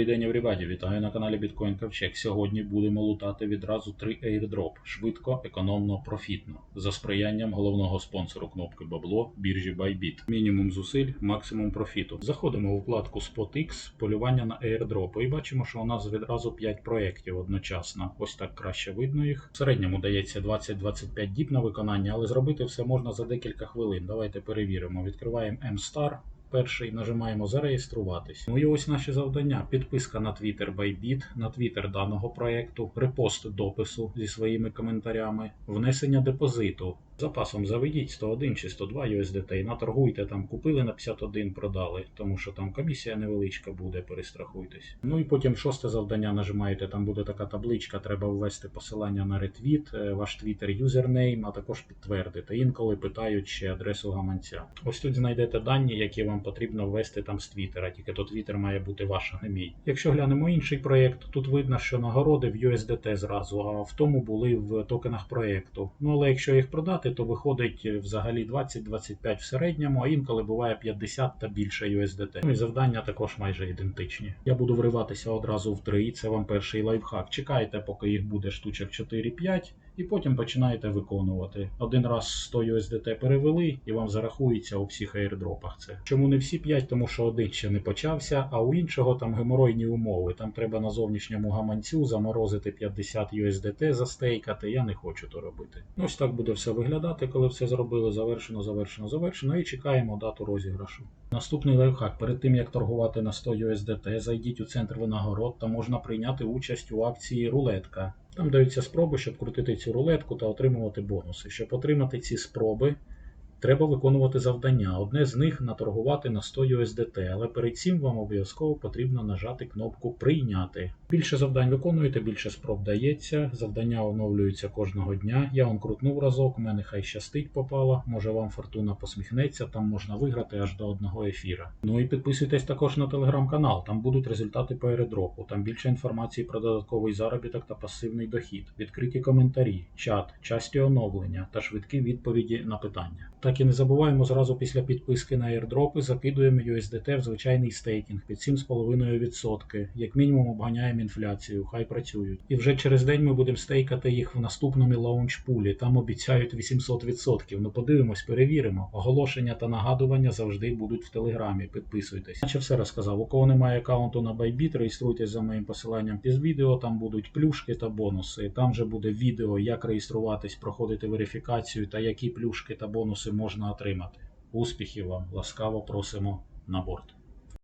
Добрий день, everybody! Вітаю на каналі Bitcoin Ковчег. Сьогодні будемо лутати відразу три airdrop. Швидко, економно, профітно. За сприянням головного спонсору кнопки Бабло біржі Bybit. Мінімум зусиль, максимум профіту. Заходимо у вкладку SpotX, полювання на airdrop. І бачимо, що у нас відразу 5 проєктів одночасно. Ось так краще видно їх. В середньому дається 20-25 діб на виконання, але зробити все можна за декілька хвилин. Давайте перевіримо. Відкриваємо M-Star. Перший нажимаємо зареєструватись. Ну і ось наші завдання: підписка на Twitter Bybit, на Twitter даного проекту, репост допису зі своїми коментарями, внесення депозиту. Запасом заведіть 101 чи 102 USDT і наторгуйте там, купили на 51, продали, тому що там комісія невеличка буде, перестрахуйтесь. Ну і потім шосте завдання нажимаєте, там буде така табличка, треба ввести посилання на ретвіт, е, ваш Twitter юзернейм, а також підтвердити. Інколи питають ще адресу гаманця. Ось тут знайдете дані, які вам потрібно ввести там з Твіттера, тільки то Твіттер має бути ваш, а не мій. Якщо глянемо інший проєкт, тут видно, що нагороди в USDT зразу, а в тому були в токенах проєкту. Ну але якщо їх продати, то виходить е, взагалі 20-25 в середньому, а інколи буває 50 та більше USDT. Ну і завдання також майже ідентичні. Я буду вриватися одразу в 3, це вам перший лайфхак. Чекайте, поки їх буде штучок 4-5, і потім починаєте виконувати. Один раз 100 USDT перевели, і вам зарахується у всіх airdropах це. Чому не всі 5? Тому що один ще не почався, а у іншого там геморойні умови. Там треба на зовнішньому гаманцю заморозити 50 USDT, застейкати. Я не хочу то робити. Ось так буде все виглядати, коли все зробили. Завершено, завершено, завершено. І чекаємо дату розіграшу. Наступний лайфхак. Перед тим як торгувати на 100 USDT, зайдіть у центр винагород та можна прийняти участь у акції рулетка. Там даються спроби, щоб крутити цю рулетку та отримувати бонуси. Щоб отримати ці спроби, треба виконувати завдання. Одне з них наторгувати на 100 USDT, але перед цим вам обов'язково потрібно нажати кнопку Прийняти. Більше завдань виконуєте, більше спроб дається. Завдання оновлюються кожного дня. Я вам крутнув разок, у мене хай щастить попало. Може вам фортуна посміхнеться, там можна виграти аж до одного ефіра. Ну і підписуйтесь також на телеграм-канал, там будуть результати по аеродропу, там більше інформації про додатковий заробіток та пасивний дохід, відкриті коментарі, чат, часті оновлення та швидкі відповіді на питання. Так і не забуваємо зразу після підписки на airdropи закидуємо USDT в звичайний стейкінг під 7,5%. Як мінімум обганяємо інфляцію, хай працюють. І вже через день ми будемо стейкати їх в наступному лаунчпулі. Там обіцяють 800%. Ну подивимось, перевіримо. Оголошення та нагадування завжди будуть в телеграмі. Підписуйтесь. Наче все розказав. У кого немає аккаунту на Bybit, реєструйтесь за моїм посиланням під відео. Там будуть плюшки та бонуси. Там же буде відео, як реєструватись, проходити верифікацію та які плюшки та бонуси можна отримати. Успіхів вам! Ласкаво просимо на борт.